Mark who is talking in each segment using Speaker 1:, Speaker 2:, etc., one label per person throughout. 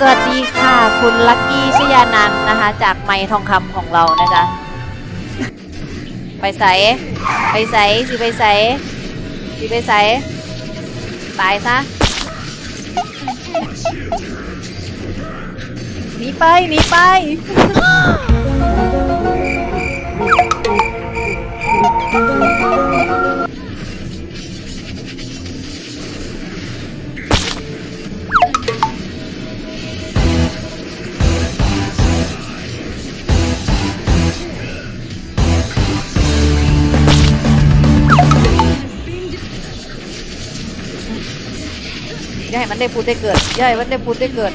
Speaker 1: สวัสดีค่ะ คุณลักกี้ชยานันนะคะ จากไม้ทองคำของเรานะจ๊ะ ไปใส่ไปใส่สิไปใส่สิไปใส่ตายซะหนีไปหนีไป อย่าให้มันได้พูดได้เกิดอย่าให้มันได้พูดได้เกิด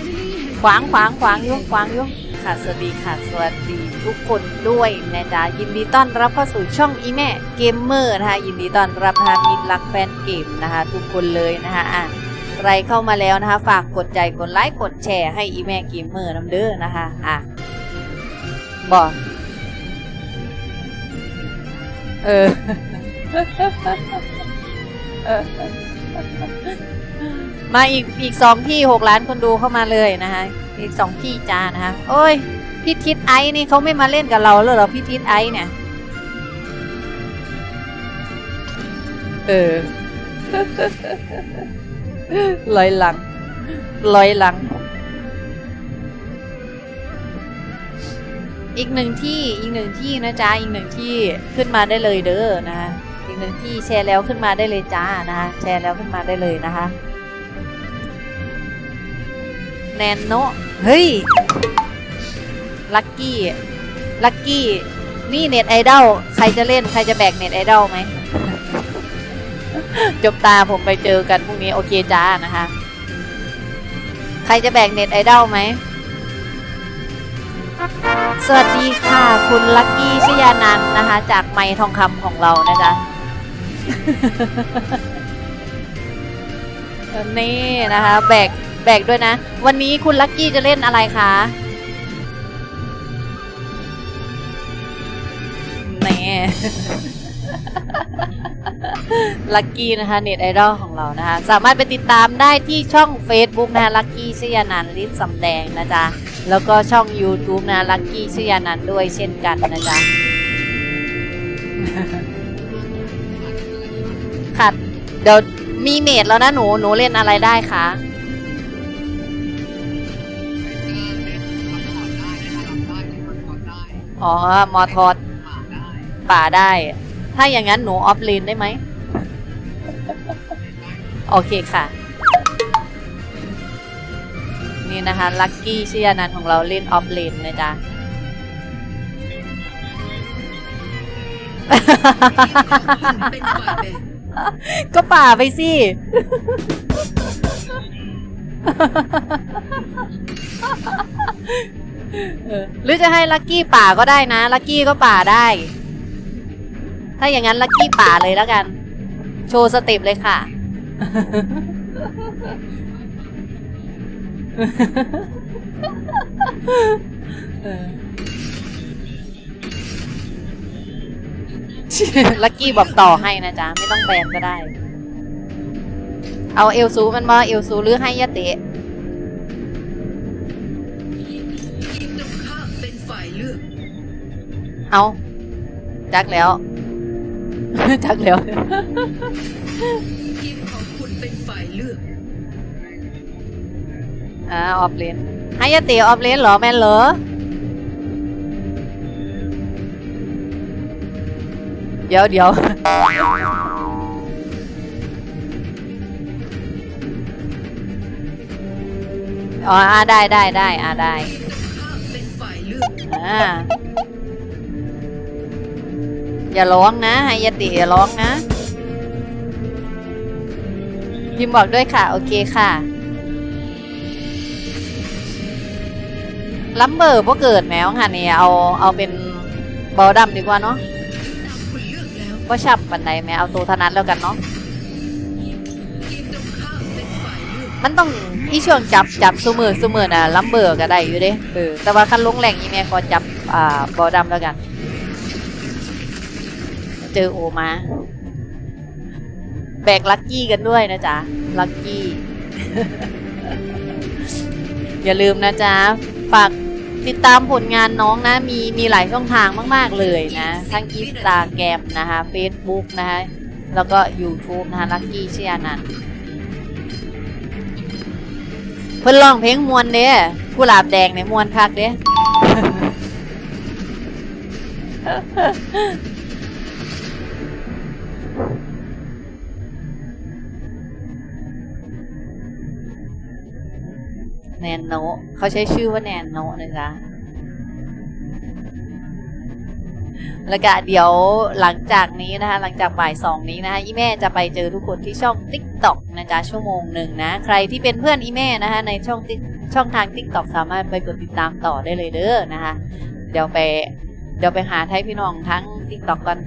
Speaker 1: ขวางขวางขวางยุ่งขวางยุ่งค่ะสวัสดีค่ะสวัสดีทุกคนด้วยนะจ๊ะยินดีต้อนรับเข้าสู่ช่องอีแม่เกมเมอร์นะคะยินดีต้อนรับนะคะมิตรรักแฟนเกมนะคะ ทุกคนเลยนะคะอะใครเข้ามาแล้วนะคะ ฝากกดใจกดไลค์กดแชร์ให้อีแม่เกมเมอร์น้ำเด้อนะคะอะบอกเออเออ มาอีกอีกสองที่หกล้านคนดูเข้ามาเลยนะคะอีกสองที่จ้านะคะโอ้ยพี่ทิศไอซ์นี่เขาไม่มาเล่นกับเราเลยเหรอพี่ทิศไอซ์เนี่ยเออลอยหลังลอยหลัง อีกหนึ่งที่อีกหนึ่งที่นะจ๊ะอีกหนึ่งที่ขึ้นมาได้เลยเด้อนะคะอีกหนึ่งที่แชร์แล้วขึ้นมาได้เลยจ้านะคะแชร์แล้วขึ้นมาได้เลยนะคะ แนนโนเฮ้ย ลักกี้ ลักกี้ นี่เน็ตไอดอลใครจะเล่น ใครจะแบกเน็ตไอดอลไหม จบตาผมไปเจอกันพรุ่งนี้โอเคจ้านะคะ ใครจะแบกเน็ตไอดอลไหม สวัสดีค่ะ คุณลักกี้ชยานันท์นะคะ จากไม้ทองคำของเรานะจ๊ะนี่นะคะ แบก แบกด้วยนะ วันนี้คุณลักกี้จะเล่นอะไรคะแน่ลักกี้นะคะเน็ตไอดอลของเรานะคะ สามารถไปติดตามได้ที่ช่อง Facebook นะลักกี้ชยานันลิศสำแดงนะจ๊ะ แล้วก็ช่อง YouTube นะลักกี้ชยานันด้วยเช่นกันนะจ๊ะค่ะเดี๋ยวมีเมดแล้วนะหนู หนูเล่นอะไรได้คะ อ๋อ มอทอดป่าได้ ถ้าอย่างนั้นหนูออฟเลนได้ไหม โอเคค่ะ นี่นะคะ ลัคกี้เชียนันของเราเล่นออฟเลนนะจ๊ะ ก็ป่าไปสิอ หรือจะให้ลักกี้ป่าก็ได้นะ ลักกี้ก็ป่าได้ ถ้าอย่างนั้นลักกี้ป่าเลยแล้วกัน โชว์สเต็ปเลยค่ะ ลักกี้บอกต่อให้นะจ๊ะ ไม่ต้องแบนก็ได้ เอาเอลซูมันมาเอลซูหรือให้ยะเตะ
Speaker 2: เป็นฝ่ายเลือก
Speaker 1: เอาจักแล้ว จักแล้ว
Speaker 2: ทีมของคุณเป็นฝ่ายเลือก
Speaker 1: อ่า ออฟเลนให้ยะเตะออฟเลนเหรอ แมนเหรอ เดี๋ยวเดี๋ยวอ๋ออ่าได้ได้ได้อ่าได้
Speaker 2: อ่า
Speaker 1: อย่าร้องนะไฮยติอย่าร้องนะ พิมพ์บอกด้วยค่ะ โอเคค่ะลัมเบอร์พวกเกิดแมวค่ะนี่เอาเอาเป็นบอลดำดีกว่าเนาะ
Speaker 2: ตามคุณเลือกแล้ว
Speaker 1: ก็ชับปันใดแมวเอาตัวธนัดแล้วกันเนาะ
Speaker 2: มัน
Speaker 1: ต้อง อีช่วงจับจับซูมือซูมือน่ะลัมเบอร์ก็ได้อยู่เด้เออแต่ว่าคันลงแรงอีแม่ก็จับอ่าบอลดำแล้วกัน เจอโอมาแบกลักกี้กันด้วยนะจ๊ะลักกี้อย่าลืมนะจ๊ะฝากติดตามผลงานน้องนะ มีมีหลายช่องทางมาก ๆ เลยนะ ทั้งอินสตาแกรมนะคะ Facebook นะคะ แล้วก็ YouTube นะคะลักกี้เชียนัน เพิ่นร้องเพลงมวนเด้กุหลาบแดงในมวนคักเด้แนนโนเขาใช้ชื่อว่าแนนโนนะจ๊ะ แล้วก็เดี๋ยวหลังจากนี้นะคะ หลังจากบ่ายสองนี้นะคะอีแม่จะไปเจอทุกคนที่ช่อง t ิ k t o k นะจ๊ะชั่วโมงหนึ่งนะ ใครที่เป็นเพื่อนอีแม่นะคะ ในช่องช่องทาง t ิ k t o k สามารถไปกดติดตามต่อได้เลยเด้อนะคะ เดี๋ยวไป เดี๋ยวไปหาไทยพี่น้องทั้ง t ิ k t o k กัน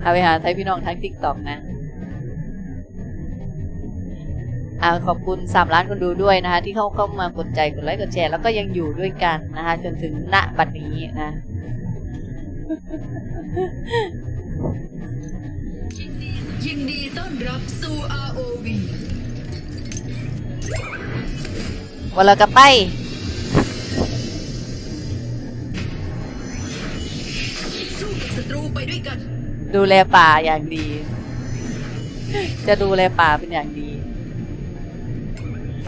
Speaker 1: เอาไปหาไทยพี่น้องทั้ง t ิ k t o k นะ ขอบคุณสามล้านคนดูด้วยนะคะ ที่เข้าเข้ามากดใจกดไลค์กดแชร์แล้วก็ยังอยู่ด้วยกันนะคะ จนถึงณบัดนี้นะ
Speaker 2: ยินดีต้อนรับสู่ ROV
Speaker 1: วันละกับไป
Speaker 2: สู้กับศัตรูไปด้วยกัน
Speaker 1: ดูแลป่าอย่างดี จะดูแลป่าเป็นอย่างดี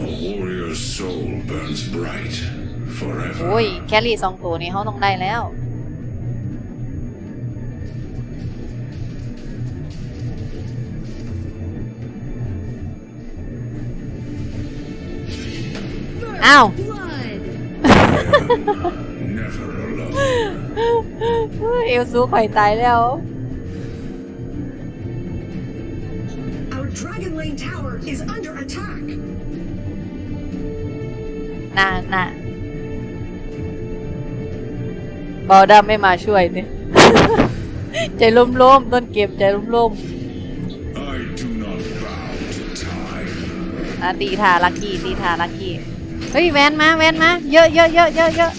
Speaker 3: A warrior's soul burns bright
Speaker 1: โอ้ย
Speaker 3: forever.
Speaker 1: แครี่สองตัวนี้เขาต้องได้แล้ว อ้าว
Speaker 3: Never alone.
Speaker 1: เอลซูข่อยตายแล้ว
Speaker 4: Our Dragon Lane tower is under attack.
Speaker 1: น่าน่าบอลดำไม่มาช่วยเนี่ย ใจล่มๆต้นเกมใจล่ม
Speaker 3: I do not bow to time.
Speaker 1: ๆอะตีทาลักกี้ตีทาลักกี้ เฮ้ย แวนมา แวนมา เยอะเยอะเยอะเยอะเยอะ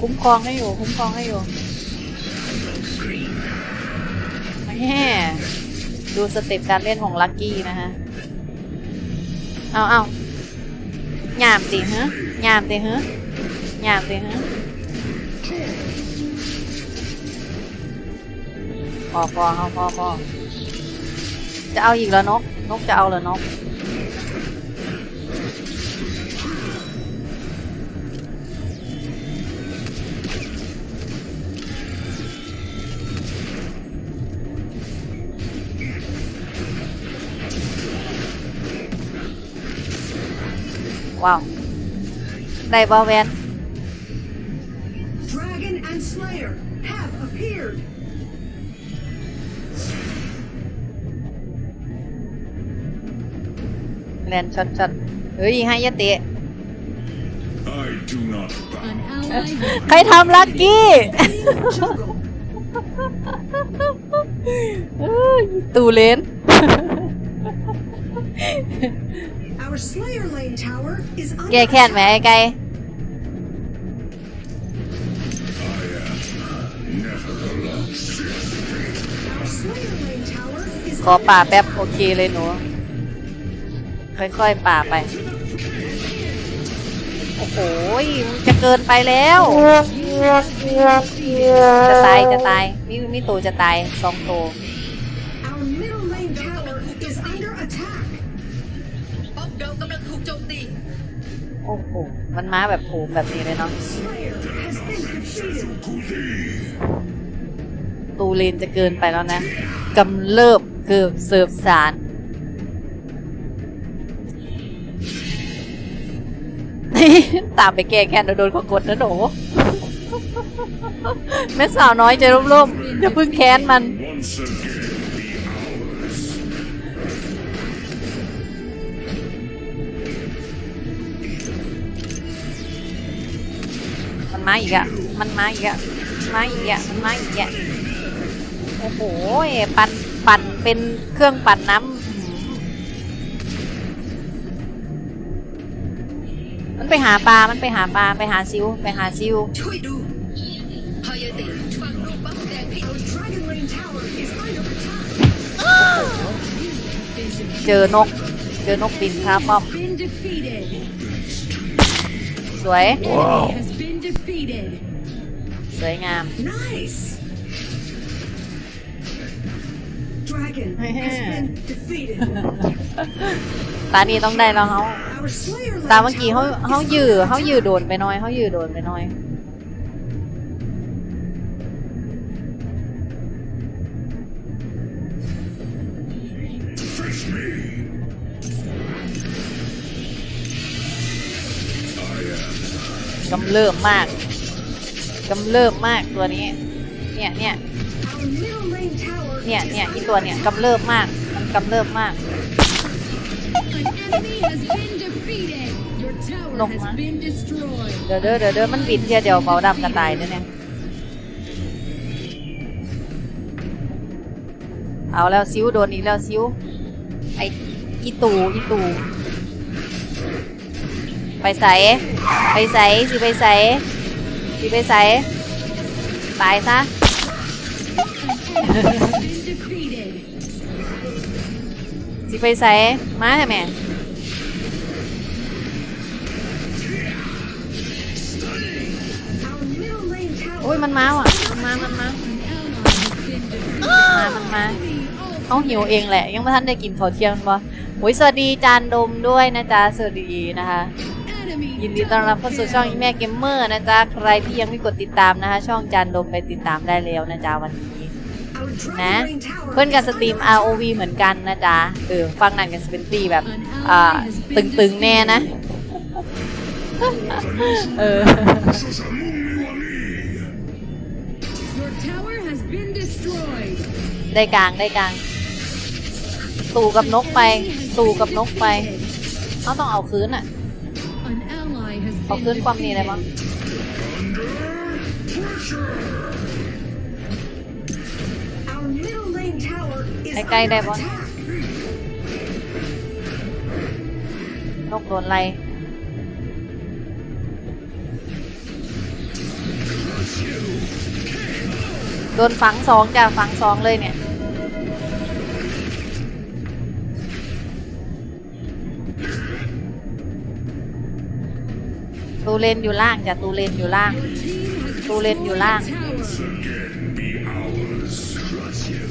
Speaker 1: คุ้มครองให้อยู่ คุ้มครองให้อยู่แม่ ดูสเต็ปการเล่นของลักกี้นะฮะ เอาเอาหยามติฮะหยามติฮะหยามติฮะพอพอเอาพอพอจะเอาอีกแล้วนก นกจะเอาเหรอนก ว้าวได้บอแวน
Speaker 4: Dragon and Slayer have appeared.
Speaker 1: แลนช็อตช็อตเฮ้ยให้ยะเตะ
Speaker 3: I do not bow.
Speaker 1: ใครทำลักกี้
Speaker 4: Jungle.
Speaker 1: เอ้ยตูเลน
Speaker 4: Our Slayer Lane tower is under
Speaker 1: แก้แค้นไหมไอ้ไก่
Speaker 4: Our Slayer Lane tower is
Speaker 1: ขอป่าแป๊บโอเคเลยหนู ค่อยๆป่าไป โอ้โหมันจะเกินไปแล้ว จะตายจะตาย มีมีตัวจะตายสองตัว หมันมาแบบโผล่แบบนี้เลยเนาะตูเลนจะเกินไปแล้วนะกำเริบเกือบเสิร์ฟสาร ตามไปแก้แค้นโดนเขากดนะหนูแม่สาวน้อยใจร่มๆอย่าพิ่งแค้นมัน มันมาอีกอะมันมาอีกอะมาอีกอะมันมาอีกอะโอ้โหปั่นปั่นเป็นเครื่องปั่นน้ำอื้อหือมันไปหาปลา มันไปหาปลา ไปหาซิว ไปหาซิว
Speaker 2: ช่วยดูพายาเตะฟังรูปป้อมแดงพี่
Speaker 4: Our Dragon Lane tower is under attack.
Speaker 1: เจอนก เจอนกบินครับป้อม
Speaker 2: Been defeated.
Speaker 1: สวย
Speaker 2: Enemy has been defeated.
Speaker 1: สวยงาม
Speaker 4: Nice. Dragon has been defeated.
Speaker 1: ตานี้ต้องได้แล้วเขา
Speaker 4: Our Slayer
Speaker 1: ตา
Speaker 4: Lane
Speaker 1: เมื่อกี้เขา
Speaker 4: tower
Speaker 1: เขา
Speaker 4: is
Speaker 1: ยื้อ
Speaker 4: under
Speaker 1: เขายื้อโดนไปหน้อยเขายื้อโดนไปหน้อย
Speaker 3: Face me. I am
Speaker 1: กำเริบมาก กำเริบมากตัวนี้ เนี่ยเนี่ยเนี่ยเนี่ยอีตัวเนี่ยกำเริบมาก มันกำเริบมาก
Speaker 2: An enemy has been defeated. Your tower
Speaker 1: Lộc
Speaker 2: has
Speaker 1: hả?
Speaker 2: been destroyed.
Speaker 1: เดี๋ยวเด้อเดี๋ยวเด้อมันบินเทียเดียวเบาดำกระตายเด้อเนี่ย เอาแล้วซิวโดนอีกแล้วซิวไออีตูอีตู ไปใส่ไปใส่สิไปใส่ สิไปใส่ตายซะสิไปใส่มาใช่ไมโอ้ยมันมาว่ะ มันมา มันมา มา มันมาเขาหิวเองแหละ ยังไม่ทันได้กินข้าวเที่ยงบ่โอ้ยสวัสดีจานดมด้วยนะจ๊ะสวัสดีนะคะ ยินดีต้อนรับเข้าสู่ช่องอีแม่เกมเมอร์นะจ๊ะ ใครที่ยังไม่กดติดตามนะคะ ช่องจานดมไปติดตามได้แล้วนะจ๊ะวันนี้นะ เพื่อนกันสตรีม ROV เหมือนกันนะจ๊ะ เออ ฟังนั่นกันสเปนตีแบบอ่าตึงๆแน่นะ เออได้กลางได้กลาง ตู่กับนกไป ตู่กับนกไปเขาต้องเอาคืนอะ เอา
Speaker 2: been
Speaker 1: คืนความนี้เลยมั้งใกล้ๆได้ปะ
Speaker 4: attack.
Speaker 1: นกโดนไล่โดนฝังสองจ้ะฝังสองเลยเนี่ย เลนอยู่ล่างจ้ะตูเลนอยู่ล่าง
Speaker 2: Your team has
Speaker 1: Tu lên nhiều
Speaker 2: destroyed
Speaker 1: lang.
Speaker 2: a tower.
Speaker 3: again be ours. Crush you.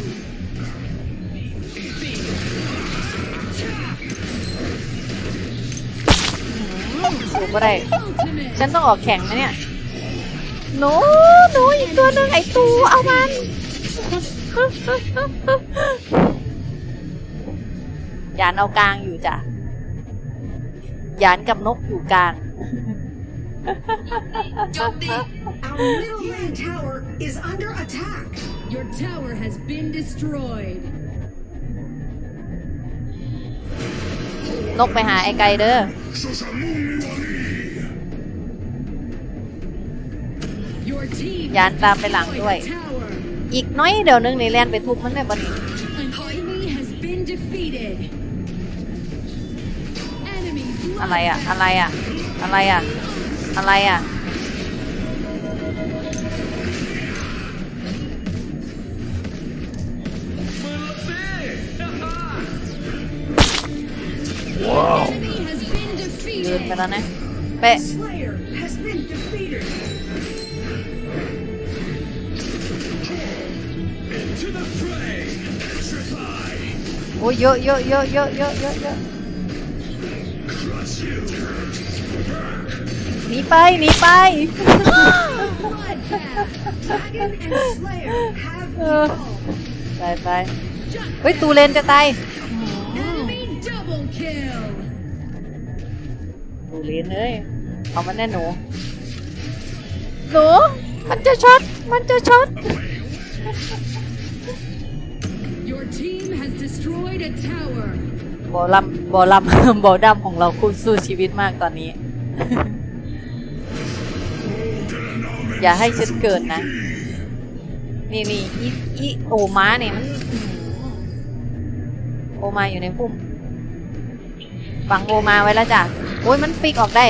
Speaker 1: สูบก็ได้ ฉันต้องออกแข่งนะเนี่ย หนูหนูอีกตัวหนึ่งไอตูเอามันยานเอากลางอยู่จ้ะยานกับนกอยู่กลาง
Speaker 4: Our middle lane tower is under attack.
Speaker 2: Your tower has been destroyed.
Speaker 1: นกไปหาไอไก่เด้อ
Speaker 2: Your team
Speaker 1: ยานตามไปหลังด้วย
Speaker 2: destroyed a tower.
Speaker 1: อีกน้อยเดี๋ยวนึงนี่แลนไปทุบมันได้บ่นี่
Speaker 2: An enemy has been defeated. Enemy
Speaker 1: อะไรอะอะไรอะอะไรอะ อะไรอ่ะ
Speaker 2: enemy has been
Speaker 1: ยืนไป
Speaker 2: defeated.
Speaker 1: แล้วนะ เป๊ะ
Speaker 4: Slayer has been defeated.
Speaker 3: Into the fray. Exercise.
Speaker 1: โอ้ยเยอะเยอะเยอะเยอะเยอะเยอะ นีไปหนีไป
Speaker 2: Bloodbath.
Speaker 4: Dragon and Slayer have
Speaker 1: Uh.
Speaker 4: evolved.
Speaker 1: ไปไปเฮ้ยตูเลนจะตาย
Speaker 2: Enemy double kill.
Speaker 1: ตูเลนเลยเอามันแน่หนูหนูมันจะช็อตมันจะช็อต
Speaker 2: Your team has destroyed a tower.
Speaker 1: บอลำบอลำบอดำของเราคุณสู้ชีวิตมากตอนนี้ อย่าให้ฉันเกิดนะ นี่นี่อีอีโอมาเนี่ยมันโอมาอยู่ในพุ่มฝังโอมาไว้แล้วจ้ะ โอ้ยมันฟิกออกได้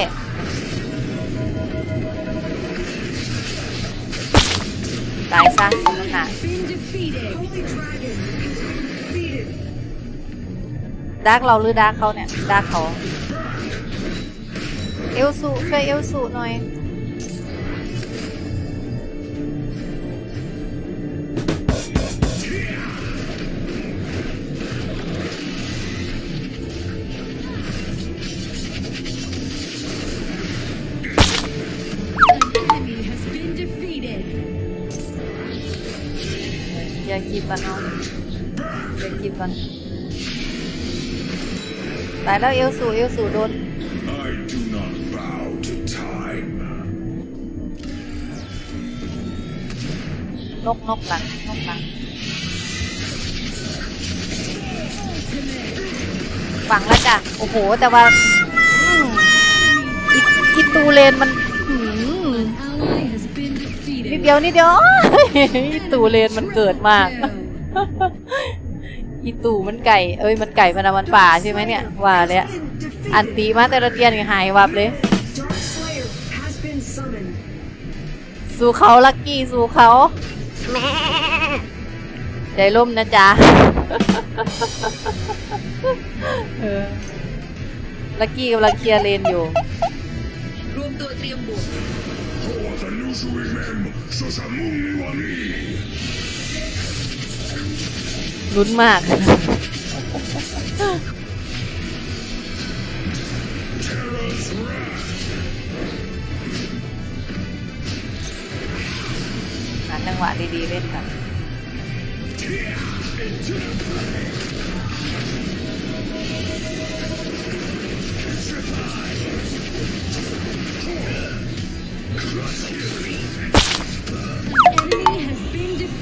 Speaker 1: ตายซะสมน้ำหนัก
Speaker 2: Been defeated.
Speaker 4: Holy Dragon is defeated.
Speaker 1: ดาร์กเราหรือดาร์กเขาเนี่ยดาร์กเขา เอลสูช่วยเอลสูหน่อย อย่าคิดมันตายแล้วเอลสูเอลสูโดน
Speaker 3: I do not bow to time.
Speaker 1: นกนกหลังนกหลังฝังแล้วจ้ะ โอ้โห แต่ว่าอืมอีอีตูเลนมันอืม
Speaker 2: Ally has been defeated.
Speaker 1: นิดเดียวนิดเดียวอีตูเลนมันเกิดมาก
Speaker 2: Kill.
Speaker 1: อีตู่มันไก่ เอ้ย มันไก่มันอะมันป่าใช่ไหมเนี่ย ว่าเลยอันตีมาแต่ละเทียนหายวับเลย สู่เขาลักกี้ สู่เขา ใจร่มนะจ๊ะลักกี้กำลังเคลียร์เลนอยู่
Speaker 3: Hoata nusui mem, sosamuni wani.
Speaker 1: ลุ้นมากหาจังหวะดีๆเล่นกัน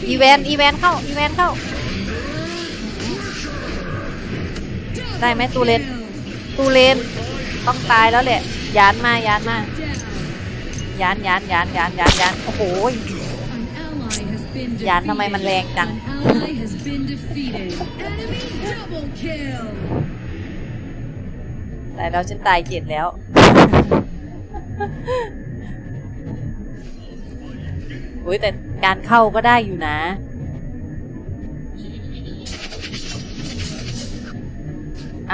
Speaker 1: อีเวนต์อีเวนต์เข้า อีเวนต์เข้า ได้ไหมตูเลนตูเลนต้องตายแล้วแหละยานมายานมายานยานยานยานยานยานโอ้โหยานทำไมมันแรงจังแต่แล้วฉันตายเจ็ดแล้วอุ้ยแต่การเข้าก็ได้อยู่นะ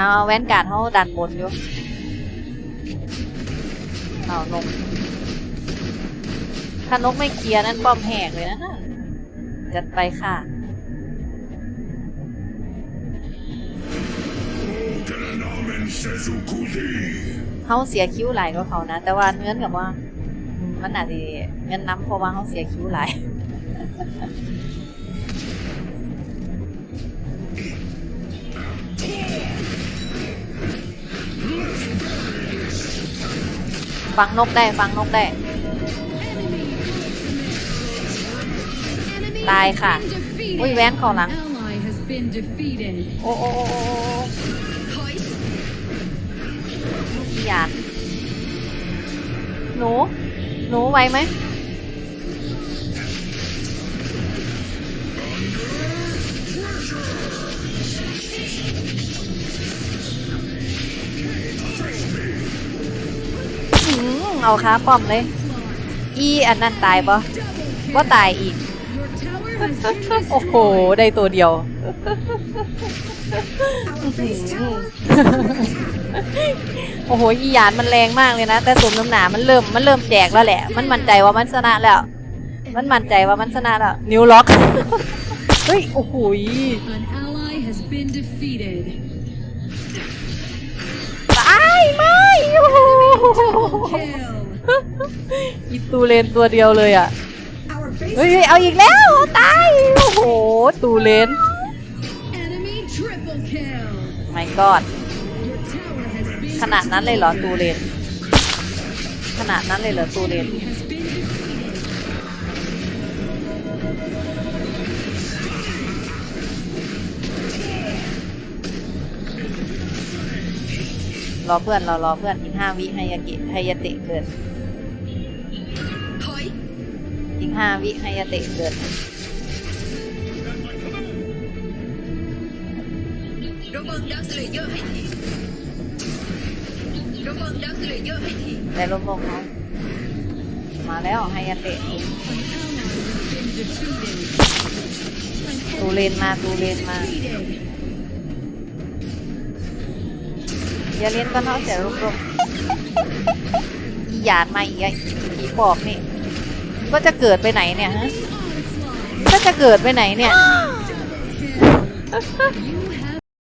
Speaker 1: เอาแว่นกาดเขาดันบนอยู่เอานกถ้านกไม่เคลียร์นั่นป้อมแหกเลยนะน่ะจัดไปค่ะเขาเสียคิ้วหลายก็เขานะ แต่ว่าเนื้อนกับว่ามมันอาจจะเงินน้ำเพราะว่าเขาเสียคิ้วหลาย ฟังนกได้ฟังนกได้ ตายค่ะ อุ้ยแว้นเขอหลัง โอ้โอ้โอ้หยาดหนู หนูไวไหม เอาค้าป้อมเลย อีอันนั้นตายปะว่าตายอีก
Speaker 2: Your tower has been
Speaker 1: โอ้โห
Speaker 2: destroyed.
Speaker 1: ได้ตัวเดียว
Speaker 4: Our base tower
Speaker 1: โอ้โห อีหยานมันแรงมากเลยนะ แต่สมน้ำหนา มันเริ่ม มันเริ่มแจกแล้วแหละ มันมั่นใจว่ามันชนะแล้ว มันมั่นใจว่ามันชนะแล้ว นิ้วล็อก เฮ้ย โอ้โห อีตูเลนตัวเดียวเลยอะ เฮ้ยเอาอีกแล้วตาย โอ้โห ตูเลนไม่กอดขนาดนั้นเลยเหรอตูเลน ขนาดนั้นเลยเหรอตูเลน รอเพื่อนเรารอเพื่อนอีกห้าวิให้ยากิให้ยาเตะเกิดอีกห้าวิให้ยาเตะเกิด
Speaker 5: ระวังดักสเลเยอร์ให้ทีระวังดักสเลเยอร์ให้ที
Speaker 1: แต่ลมลงเขามาแล้วให้ยาเตะ
Speaker 2: An ally has been defeated.
Speaker 1: ตูเลนมาตูเลนมา อย่าเล่นก็เนาะเสียรุมๆอีหยาดมาอีกไอ้ผีปอบนี่ ก็จะเกิดไปไหนเนี่ยฮะ
Speaker 2: Onslaught.
Speaker 1: ก็จะเกิดไปไหนเนี่ย
Speaker 2: You have